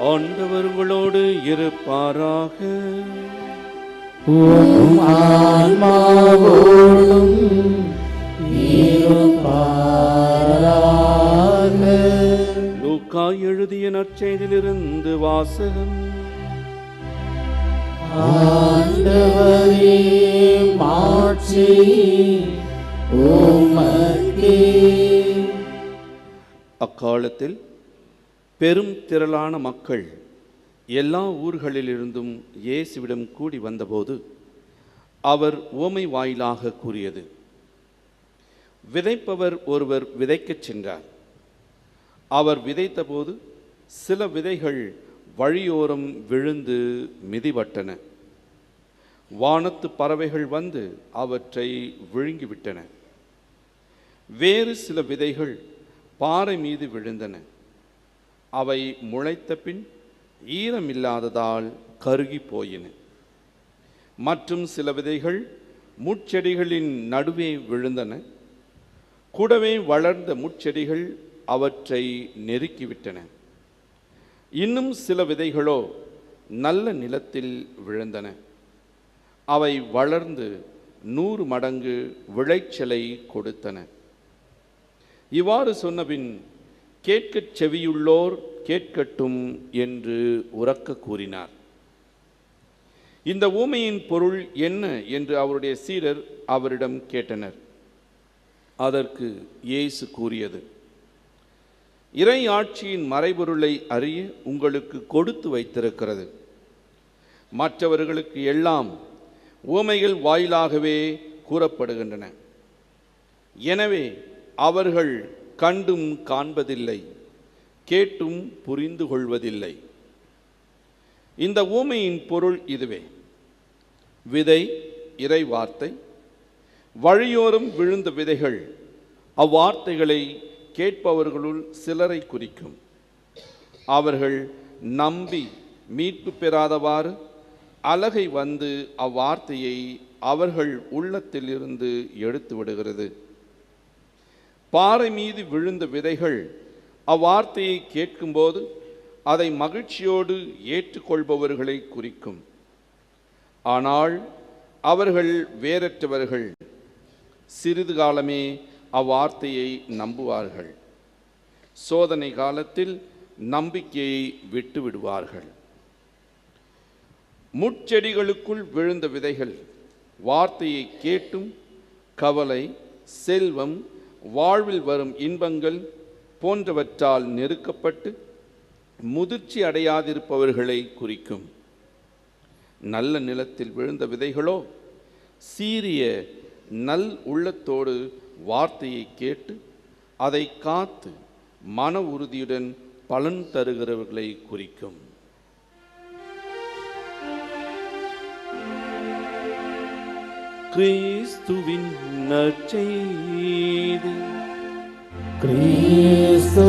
ஆண்டவர் உங்களோடு இருப்பாராக. லூக்கா எழுதிய நற்செய்தியிலிருந்து வாசகம். ஆண்டவரே மாட்சி உமக்கே. அக்காலத்தில் பெரும் திரளான மக்கள் எல்லா ஊர்களிலிருந்தும் இயேசுவிடம் கூடி வந்தபோது அவர் உவமை வாயிலாக கூறியது. விதைப்பவர் ஒருவர் விதைக்கச் சென்றார். அவர் விதைத்தபோது சில விதைகள் வழியோரம் விழுந்து மிதிபட்டன. வானத்து பறவைகள் வந்து அவற்றை விழுங்கிவிட்டன. வேறு சில விதைகள் பாறை மீது விழுந்தன. அவை முளைத்த பின் ஈரமில்லாததால் கருகி போயின மற்றும் சில விதைகள் முட்செடிகளின் நடுவே விழுந்தன. கூடவே வளர்ந்த முட்செடிகள் அவற்றை நெருக்கிவிட்டன. இன்னும் சில விதைகளோ நல்ல நிலத்தில் விழுந்தன. அவை வளர்ந்து நூறு மடங்கு விளைச்சலை கொடுத்தன. இவ்வாறு சொன்னபின் கேட்கச் செவியுள்ளோர் கேட்கட்டும் என்று உறக்க கூறினார். இந்த ஊமையின் பொருள் என்ன என்று அவருடைய சீடர் அவரிடம் கேட்டனர். அதற்கு இயேசு கூறியது இறை ஆட்சியின் மறைபொருளை அறிய உங்களுக்கு கொடுத்து வைத்திருக்கிறது. மற்றவர்களுக்கு எல்லாம் ஊமைகள் வாயிலாகவே கூறப்படுகின்றன. எனவே அவர்கள் கண்டும் காண்பதில்லை கேட்டும் புரிந்து கொள்வதில்லை. இந்த ஊமையின் பொருள் இதுவே. விதை இறை வார்த்தை வழியோரம் விழுந்த விதைகள் அவ்வார்த்தைகளை கேட்பவர்களுள் சிலரை குறிக்கும். அவர்கள் நம்பி மீட்பு பெறாதவாறு அலகை வந்து அவ்வார்த்தையை அவர்கள் உள்ளத்திலிருந்து எடுத்து விடுகிறது. பாறை மீது விழுந்த விதைகள் அவ்வார்த்தையை கேட்கும்போது அதை மகிழ்ச்சியோடு ஏற்றுக்கொள்பவர்களை குறிக்கும். ஆனால் அவர்கள் வேறற்றவர்கள். சிறிது காலமே அவ்வார்த்தையை நம்புவார்கள். சோதனை காலத்தில் நம்பிக்கையை விட்டு விடுவார்கள் முட்செடிகளுக்குள் விழுந்த விதைகள் வார்த்தையை கேட்டும் கவலை செல்வம் வாழ்வில் வரும் இன்பங்கள் போன்றவற்றால் நெருக்கப்பட்டு முதிர்ச்சி அடையாதிருப்பவர்களை குறிக்கும். நல்ல நிலத்தில் விழுந்த விதைகளோ சீரிய நல் உள்ளத்தோடு வார்த்தையை கேட்டு அதை காத்து மன உறுதியுடன் பலன் தருகிறவர்களை குறிக்கும். ക്രിസ്തുവിൻ ചെയ്ത് ക്രിസ്തുവിൻ